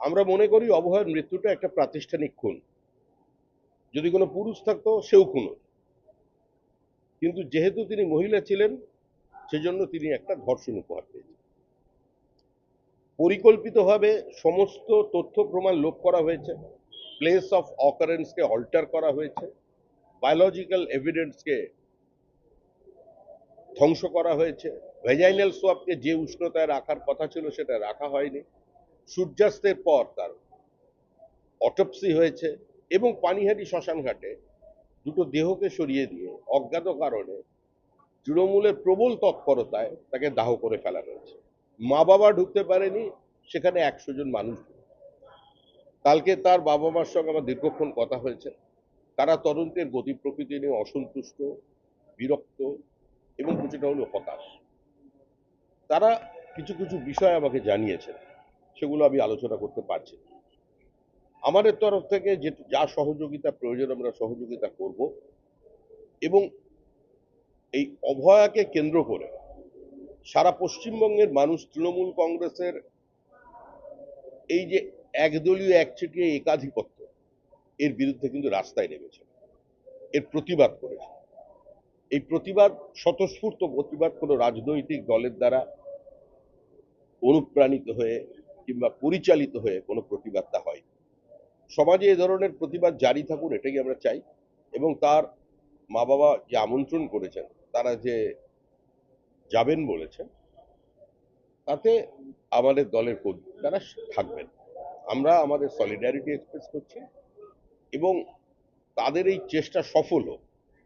আমরা মনে করি অভয়ের মৃত্যুটা একটা প্রাতিষ্ঠানিক খুন। যদি কোনো পুরুষ থাকতো, সেও খুন কিন্তু যেহেতু তিনি মহিলা ছিলেন, সেজন্য তিনি একটা ধর্ষণ উপহার পেয়েছেন। পরিকল্পিতভাবে সমস্ত তথ্য প্রমাণ লোপ করা হয়েছে। প্লেস অফ অকারেন্সকে অল্টার করা হয়েছে। বায়োলজিক্যাল এভিডেন্সকে ধ্বংস করা হয়েছে। ভেজাইনাল সোয়াবকে যে উষ্ণতায় রাখার কথা ছিল সেটা রাখা হয়নি। সূর্যাস্তের পর তার অটপসি হয়েছে এবং পানিহাটি শ্মশানঘাটে দুটো দেহকে সরিয়ে দিয়ে অজ্ঞাত কারণে তৃণমূলের প্রবল তৎপরতায় তাকে দাহ করে ফেলা হয়েছে। মা বাবা ঢুকতে পারেনি, সেখানে একশো জন মানুষ কালকে তার বাবা মার সঙ্গে আমার দীর্ঘক্ষণ কথা হয়েছে। তারা তদন্তের গতি প্রকৃতি নিয়ে অসন্তুষ্ট, বিরক্ত এবং কিছুটা হলো হতাশ। তারা কিছু কিছু বিষয় আমাকে জানিয়েছেন। সেগুলো আমি আলোচনা করতে পারছি আমাদের তরফ থেকে যে যা সহযোগিতা প্রয়োজন, আমরা সহযোগিতা করব এবং এই অভয়াকে কেন্দ্র করে সারা পশ্চিমবঙ্গের মানুষ, তৃণমূল কংগ্রেসের এই যে একদলীয়, একচেটিয়া, একাধিপত্য, এর বিরুদ্ধে কিন্তু রাস্তায় নেমেছে। এর প্রতিবাদ করেছে। এই প্রতিবাদ, স্বতঃস্ফূর্ত প্রতিবাদ কোনো রাজনৈতিক দলের দ্বারা অনুপ্রাণিত হয়ে কিংবা পরিচালিত হয়ে কোনো প্রতিবাদটা হয় সমাজে এ ধরনের প্রতিবাদ জারি থাকুন, এটাই আমরা চাই। এবং তার মা বাবা যে আমন্ত্রণ করেছেন, তারা যে যাবেন বলেছেন, তাতে আমাদের দলের কর্মী তারা থাকবেন। আমরা আমাদের সলিডারিটি এক্সপ্রেস করছি এবং তাদের এই চেষ্টা সফল হোক।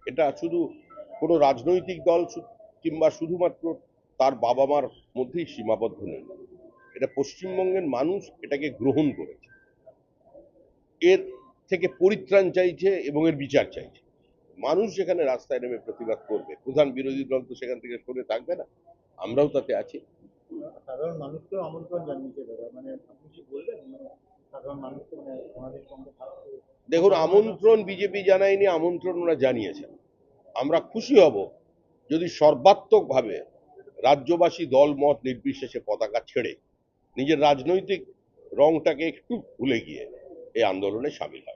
এটা শুধু কোনো রাজনৈতিক দল কিংবা শুধুমাত্র তার বাবা মার মধ্যেই সীমাবদ্ধ নেই। এটা পশ্চিমবঙ্গের মানুষ এটাকে গ্রহণ করেছে। এর থেকে পরিত্রাণ চাইছে এবং এর বিচার চাইছে। মানুষ যেখানে রাস্তায় নেমে প্রতিবাদ করবে প্রধান বিরোধী দল তো সেখান থেকে সরে থাকবে না। আমরাও তাতে আছি। সাধারণ মানুষকেও আমন্ত্রণ জানিয়েছে মানে আপনি কি বলবেন মানে সাধারণ মানুষকে মানে আমাদের সঙ্গে দেখুন আমন্ত্রণ বিজেপি জানায়নি আমন্ত্রণ ওরা জানিয়েছেন আমরা খুশি হব যদি সর্বাত্মকভাবে রাজ্যবাসী দল, মত নির্বিশেষে পতাকা ছেড়ে নিজের রাজনৈতিক রংটাকে একটু ভুলে গিয়ে এই আন্দোলনে সামিল হয়।